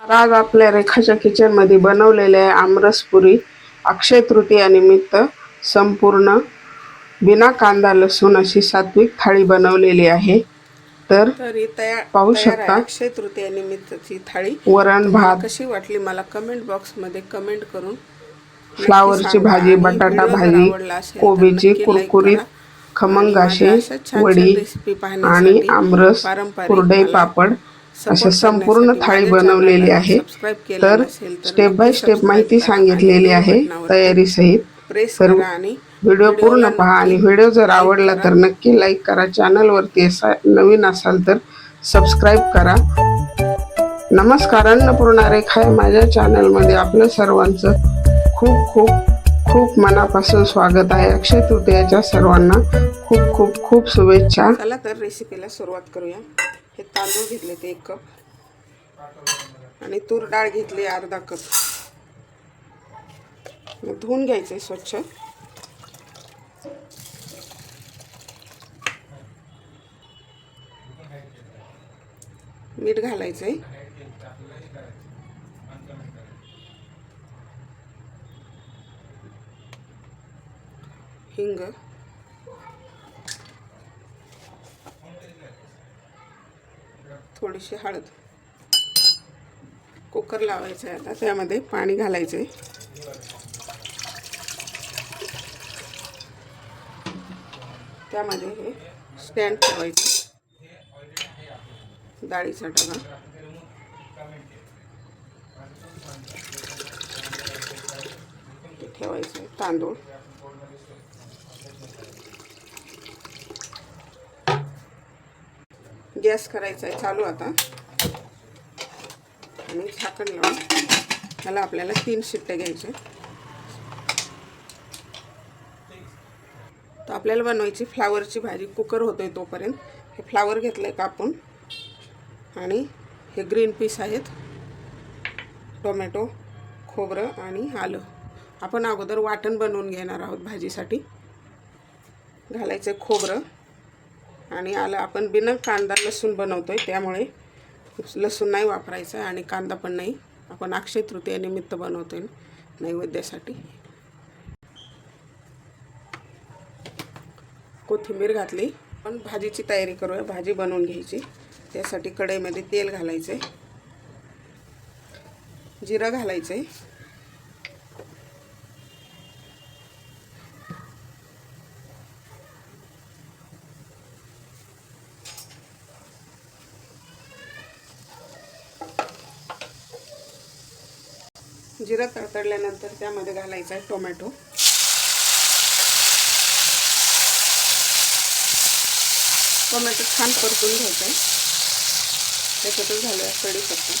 आज आपल्या रेखाच्या किचनमध्ये बनवलेले आहे आमरसपुरी अक्षय तृतीयानिमित्त संपूर्ण बिना कांदा लसूण अशी सात्विक थाळी बनवलेली आहे तर पाहू शकता. अक्षय तृतीयानिमित्तची थाळी वरण भात कशी वाटली मला कमेंट बॉक्समध्ये कमेंट करून फ्लावरची. भाजी बटाटा भाजी कोबीची कुरकुरीत करा. खमंग असे वडी आणि आमरस कुरडई पापड अशा संपूर्ण थाळी बनवलेली आहे. तर स्टेप बाय स्टेप माहिती सांगितलेली आहे. बटनावरती तयारी सहित प्रेस तर व्हिडिओ पूर्ण पहा आणि व्हिडिओ जर आवडला. तर नक्की लाईक करा. चॅनलवरती असा नवीन असाल तर सबस्क्राईब करा. नमस्कार अन्नपूर्णा रेखा आहे. माझ्या चॅनलमध्ये आपलं सर्वांचं खूप खूप खूप मनापासून स्वागत आहे. अक्षय तृतीयाच्या सर्वांना खूप खूप खूप शुभेच्छा. चला तर रेसिपीला सुरुवात करूया. हे तांदूळ घेतले ते एक कप. आणि तूर डाळ घेतली अर्धा कप. मग धुवून घ्यायचे स्वच्छ. मीठ घालायचंय. हिंग. थोडीशी हळद. कुकर लावायचं आहे आता त्यामध्ये पाणी घालायचं आहे त्यामध्ये हे स्टँड ठेवायचं. डाळीचा डबा. ते ठेवायचं आहे तांदूळ. गॅस करायचा आहे चालू आता. आणि झाकण लावून ह्याला आपल्याला तीन शिट्ट्या घ्यायचे. तर आपल्याला बनवायची फ्लावरची भाजी कुकर होतोय तोपर्यंत. हे फ्लावर घेतलं आहे कापून. आणि हे ग्रीन पीस आहेत. टोमॅटो खोबरं आणि आलं. आपण अगोदर वाटण बनवून घेणार आहोत भाजीसाठी. घालायचं खोबरं. आणि आलं आपण बिना कांदा लसूण बनवतो आहे त्यामुळे लसूण नाही वापरायचा आणि कांदा पण नाही. आपण अक्षय तृतीयानिमित्त बनवतो आहे नैवेद्यासाठी. कोथिंबीर घातली. पण भाजीची तयारी करूया. भाजी बनवून घ्यायची. त्यासाठी कढईमध्ये तेल घालायचं आहे जिरं घालायचं आहे तडतडल्यानंतर त्यामध्ये घालायचा आहे टोमॅटो. टोमॅटो छान परतून घ्यायचं आहे. त्याच्यातच घालूया कढीपत्ता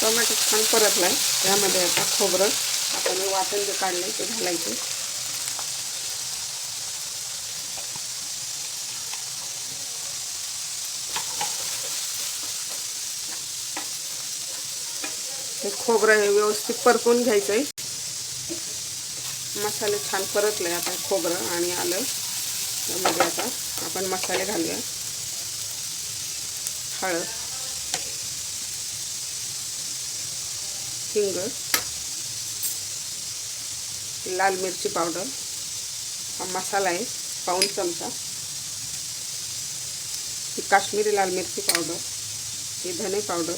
टोमॅटो छान परतला आहे त्यामध्ये आता खोबरं आपण हे वाटण जे काढलं ते घालायचं हे खोबरं हे व्यवस्थित परतून घ्यायचं आहे मसाले छान परतले आता खोबरं आणि आलं. त्यामध्ये आता आपण मसाले घालूया. हळद. हिंग. लाल मिरची पावडर. हा मसाला आहे पाऊन चमचा. ही काश्मीरी लाल मिरची पावडर. ही धने पावडर.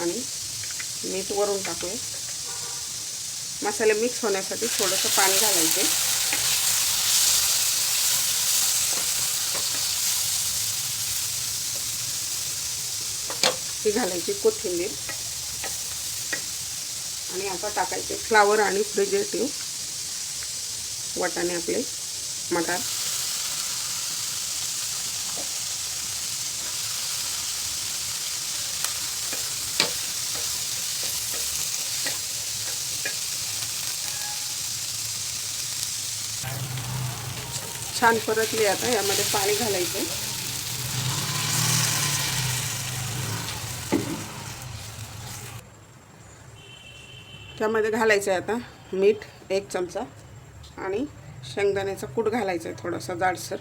आणि मीठ वरून टाकूया. मसाले मिक्स होण्यासाठी थोडंसं पाणी घालायचे. ही घालायची कोथिंबीर. आणि आता टाकायचे फ्लावर आणि फ्रिजेटिव्ह वाटाणे आपले मटार. छान परतली आता यामध्ये पाणी घालायचं. त्यामध्ये घालायचं आहे आता मीठ एक चमचा आणि शेंगदाण्याचा कूट घालायचा आहे थोडासा जाडसर.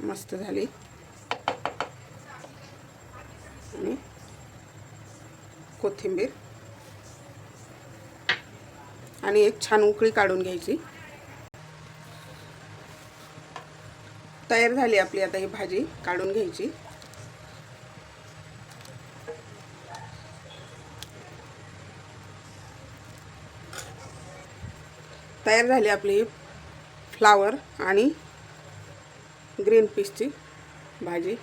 मस्त झाली आणि कोथिंबीर. आणि एक छान उकळी काढून घ्यायची. तयार झाली आपली आता ही भाजी काढून घ्यायची. तयार झाली आपली फ्लावर आणि ग्रीन पीसची भाजी.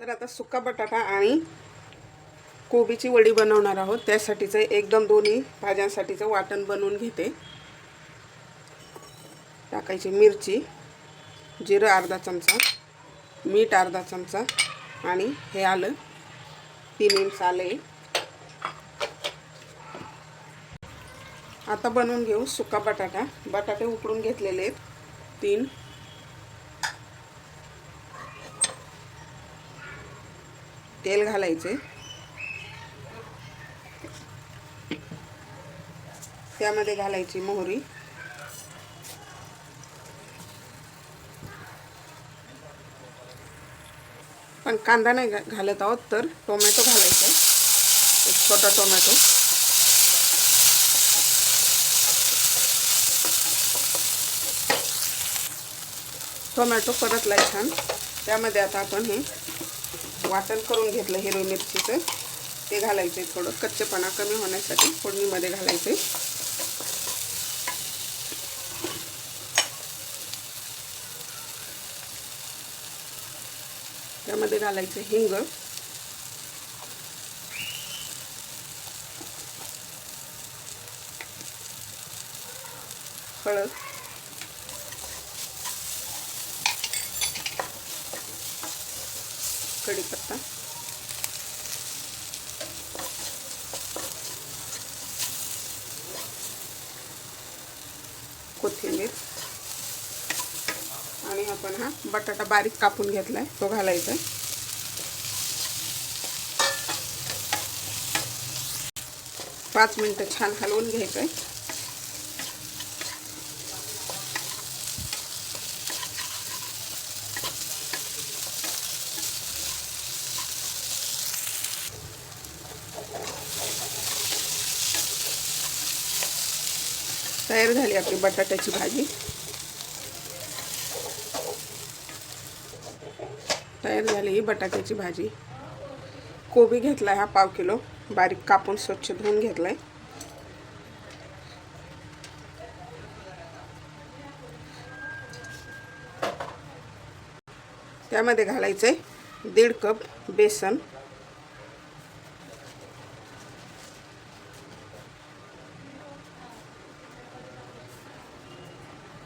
तर आता सुका बटाटा आणि कोबीची वडी बनवणार आहोत. त्यासाठीचं एकदम दोन्ही भाज्यांसाठीचं वाटण बनवून घेते. टाकायची मिरची जिरं अर्धा चमचा मीठ अर्धा चमचा आणि हे आलं तीन इंच आलं. आता बनवून घेऊ सुका बटाटा. बटाटे उकडून घेतलेले आहेत. तीन. तेल घालायचे. त्यामध्ये घालायची मोहरी. पण कांदा नाही घालत आहोत तर टोमॅटो घालायचा. एक छोटा टोमॅटो. टोमॅटो परतलाय छान. त्यामध्ये आता आपण हे वाटण करून घेतलं हिरवी मिरचीचं. ते घालायचं थोडं कच्चेपणा कमी होण्यासाठी फोडणीमध्ये घालायचं त्यामध्ये घालायचं हिंग. हळद. कढीपत्ता कोथिंबीर आणि आपण हा बटाटा बारीक कापून घेतलाय तो घालायचा. आहे पाच मिनटं छान हलवून घ्यायचं आहे तयार झाली आपली बटाट्याची भाजी. तयार झाली ही बटाट्याची भाजी. कोबी घेतलाय हा पाव किलो. बारीक कापून स्वच्छ धुवून घेतलाय. त्यामध्ये घालायचंय दीड कप बेसन.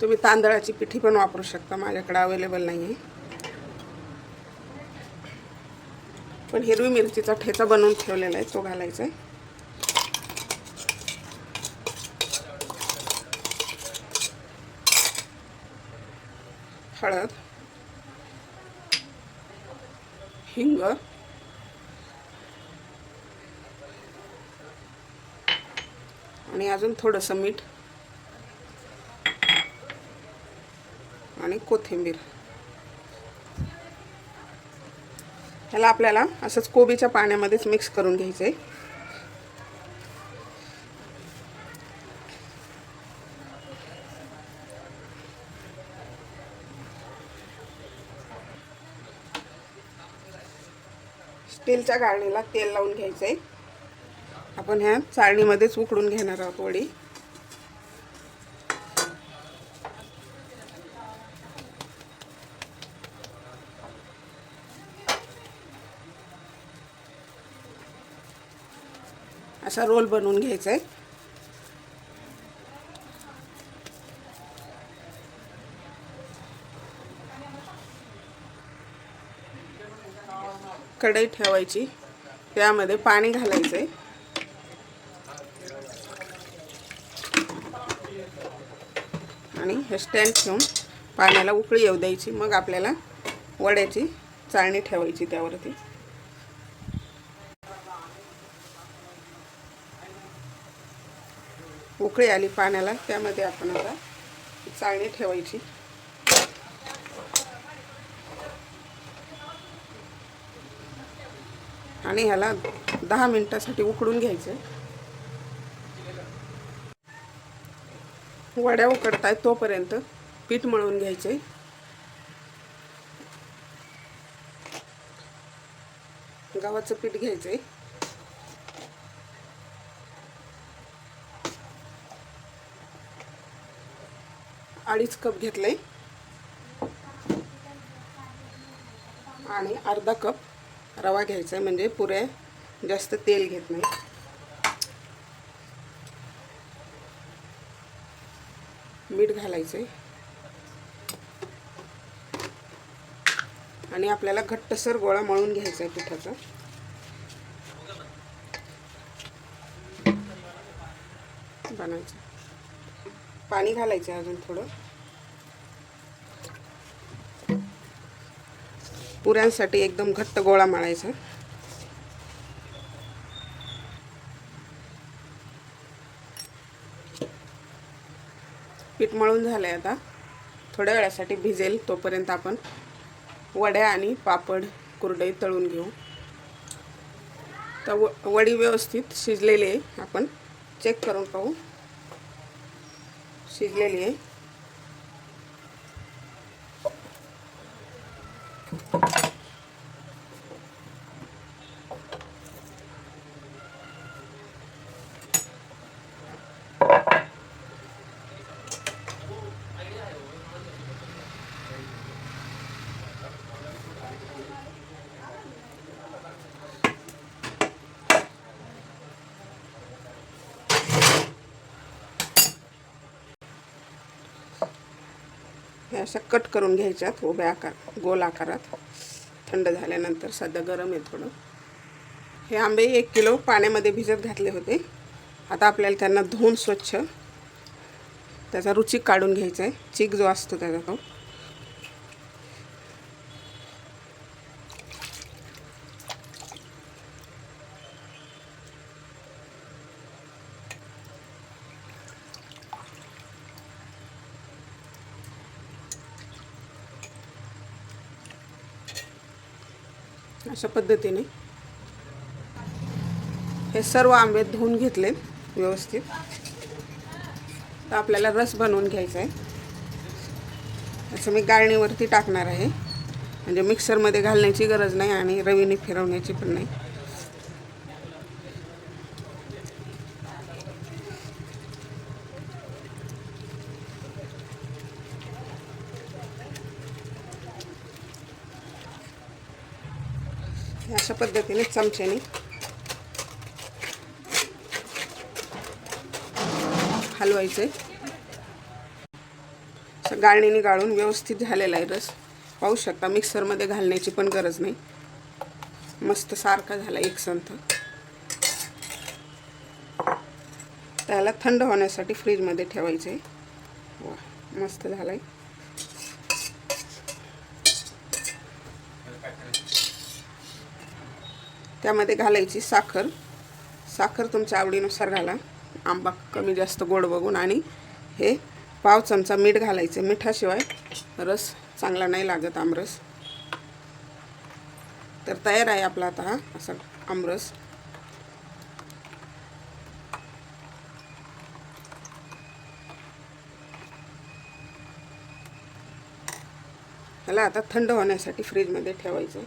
तुम्ही तांदळाची पिठी पण वापरू शकता माझ्याकडे अवेलेबल नाही आहे पण हिरवी मिरचीचा ठेचा बनवून ठेवलेला आहे तो घालायचा आहे. हळद हिंग आणि अजून थोडंसं मीठ आणि कोथिंबीर. ह्याला आपल्याला असंच कोबीच्या पाण्यामध्येच मिक्स करून घ्यायचं आहे स्टीलच्या गाळणीला तेल लावून घ्यायचं आहे आपण ह्या चाळणीमध्येच उकडून घेणार आहोत वडी. असा रोल बनवून घ्यायचा आहे. कढई ठेवायची. त्यामध्ये पाणी घालायचं आहे आणि हे स्टँड ठेवून पाण्याला उकळी येऊ द्यायची. मग आपल्याला वड्याची चाळणी ठेवायची त्यावरती. उकळी आली पाण्याला त्यामध्ये आपण आता चाळणी ठेवायची. आणि ह्याला दहा मिनिटासाठी उकडून घ्यायचं. वड्या उकडताय तोपर्यंत पीठ मळून घ्यायचे. गव्हाचं पीठ घ्यायचं आहे अडीच कप घेतले. आणि अर्धा कप रवा घ्यायचा आहे म्हणजे पुऱ्या जास्त तेल घेत नाही. मीठ घालायचं आणि आपल्याला घट्टसर गोळा मळून घ्यायचा आहे पिठाचा. बनायचं. पाणी घालायचं अजून थोडं. पुऱ्यांसाठी एकदम घट्ट गोळा मळायचा पीठ मळून झालंय आता. थोड्या वेळासाठी भिजेल तोपर्यंत आपण वड्या आणि पापड कुरडई तळून घेऊ. तर वडी व्यवस्थित शिजलेली आहे. आपण चेक करून पाहू. शिजलेली आहे. हे अशा कट करून घ्यायच्यात उभ्या आकार गोल आकारात. थंड झाल्यानंतर सध्या गरम आहे थोडं. हे आंबे एक किलो पाण्यामध्ये भिजत घातले होते. आता आपल्याला त्यांना धुवून स्वच्छ त्याचा रुचिक काढून घ्यायचा आहे चीक जो असतो त्याचा तो. अशा पद्धतीने हे सर्व आंबे धुवून घेतले व्यवस्थित. तर आपल्याला रस बनवून घ्यायचा आहे. असं मी गाळणीवरती टाकणार आहे. म्हणजे मिक्सरमध्ये घालण्याची गरज नाही आणि रवीने फिरवण्याची पण नाही. अशा पद्धतीने चमच्याने. हलवायचं आहे गाळणीने गाळून व्यवस्थित झालेला आहे रस. पाहू शकता मिक्सरमध्ये घालण्याची पण गरज नाही. मस्त सारखा झाला एक संथ. त्याला थंड होण्यासाठी फ्रीजमध्ये ठेवायचं आहे वा मस्त झाला आहे त्यामध्ये घालायची साखर. साखर तुमच्या आवडीनुसार घाला. आंबा कमी जास्त गोड बघून आणि हे पाव चमचा मीठ घालायचं. मिठाशिवाय रस चांगला नाही लागत आमरस. तर तयार आहे आपला आता हा असा आमरस. ह्याला आता थंड होण्यासाठी फ्रीजमध्ये ठेवायचं.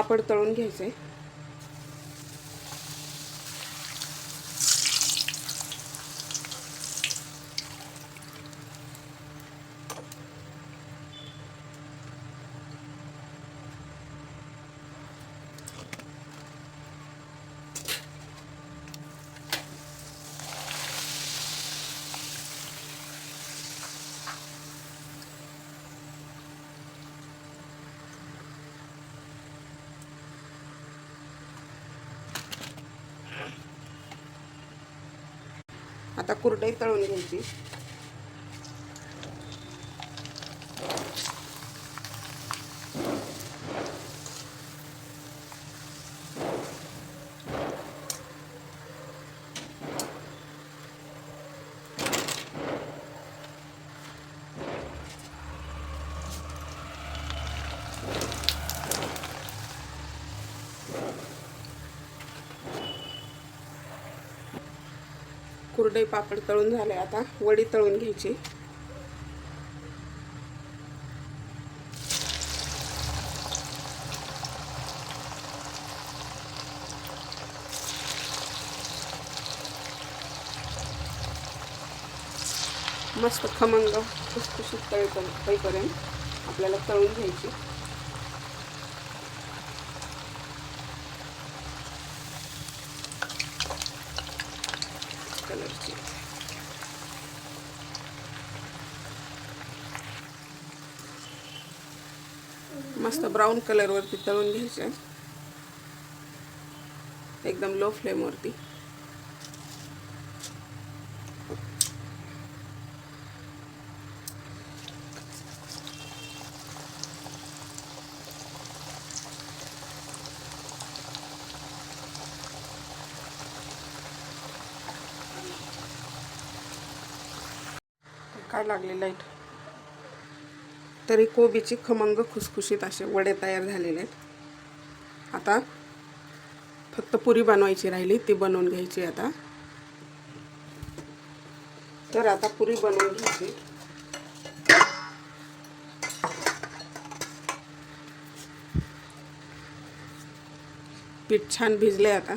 पापड तळून घ्यायचे आता कुरडई तळून घ्यायची. कुरडई पापड तळून झाले आता. वडी तळून घ्यायची. मस्त खमंग खुसखुशीत पण तळीपर्यंत आपल्याला तळून घ्यायची. मस्त ब्राऊन कलरवरती तळून घ्यायचे. एकदम लो फ्लेमवरती काय लागले लाइट तरी कोबीची खमंग खुसखुशीत असे वडे तयार झालेले आहेत. आता फक्त पुरी बनवायची राहिली ती बनवून घ्यायची आता. तर आता पुरी बनवून घ्यायची. पीठ छान भिजले आता.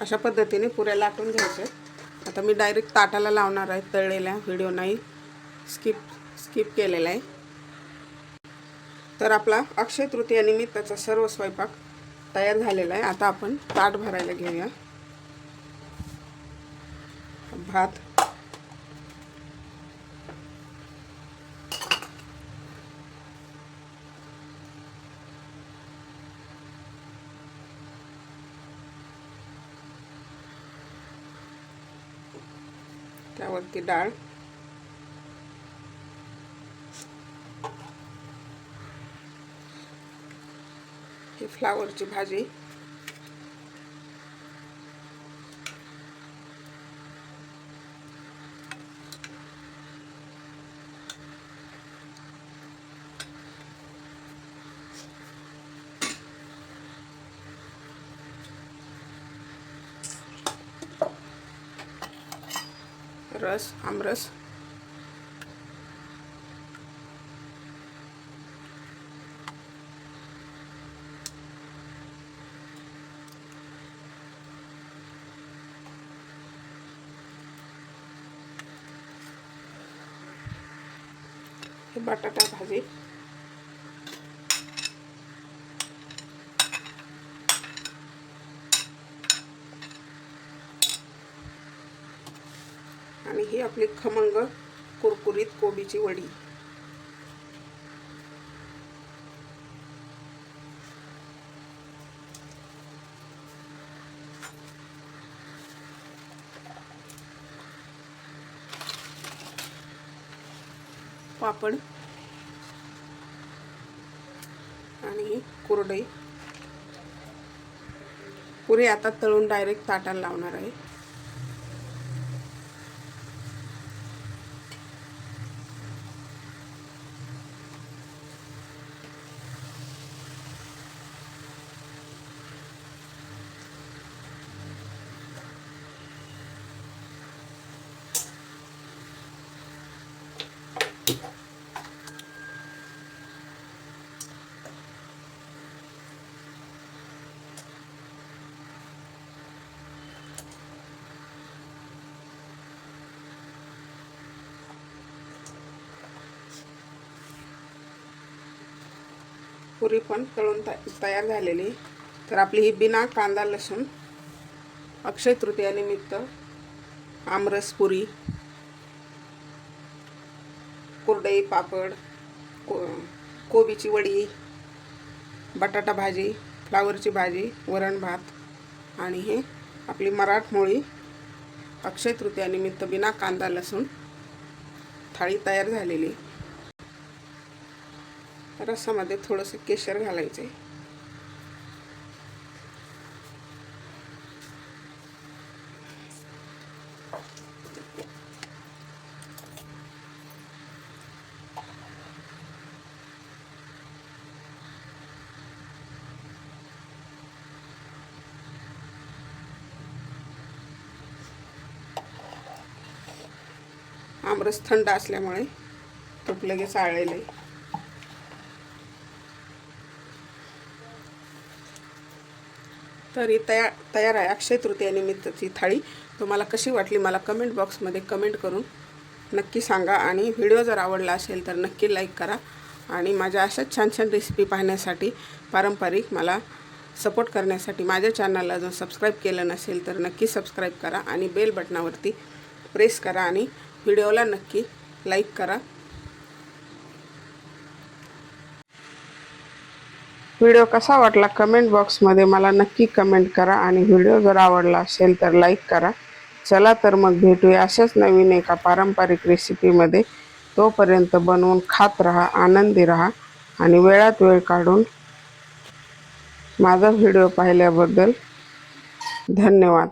अशा पद्धतीने पुऱ्या लाटून घ्यायच्या आता मी डायरेक्ट ताटाला लावणार आहे तळलेल्या व्हिडिओ नाही. स्किप स्किप केलेला आहे. तर आपला अक्षय तृतीयानिमित्ताचा सर्व स्वयंपाक तयार झालेला आहे. आता आपण ताट भरायला घेऊया. भात त्यावरती डाळ ही फ्लावरची भाजी रस आमरस बटाटा भाजी. ही आपली खमंग कुरकुरीत कोबीची वडी. पापड आणि कुरडई. पुरी आता तळून डायरेक्ट ताटाला लावणार आहे. पुरी पण तळून त तयार झालेली. तर आपली ही बिना कांदा लसूण अक्षय तृतीयानिमित्त आमरस पुरी कुरडई पापड को कोबीची वडी बटाटा भाजी फ्लावरची भाजी वरण भात आणि हे आपली मराठमोळी अक्षय तृतीयानिमित्त बिना कांदा लसूण थाळी तयार झालेली. रसामध्ये थोडंसं केशर घालायचं आहे आमरस थंड असल्यामुळे तूप लगेच आळलेलं आहे. तर ही तयार तयार आहे. अक्षय तृतीयानिमित्तची थाळी. तुम्हाला कशी वाटली मला कमेंट बॉक्समध्ये कमेंट करून नक्की सांगा आणि व्हिडिओ जर आवडला असेल तर नक्की लाईक करा. आणि माझ्या अशाच छान छान रेसिपी पाहण्यासाठी पारंपरिक मला सपोर्ट करण्यासाठी माझ्या चॅनलला जर सबस्क्राईब केलं नसेल तर नक्की सबस्क्राईब करा आणि बेल बटनावरती प्रेस करा आणि व्हिडिओला नक्की लाईक करा. व्हिडिओ कसा वाटला कमेंट बॉक्समध्ये मला नक्की कमेंट करा आणि व्हिडिओ जर आवडला असेल तर लाईक करा. चला तर मग भेटूया अशाच नवीन एका पारंपरिक रेसिपीमध्ये तोपर्यंत बनवून खात राहा आनंदी राहा आणि वेळात वेळ काढून माझा व्हिडिओ पाहिल्याबद्दल धन्यवाद.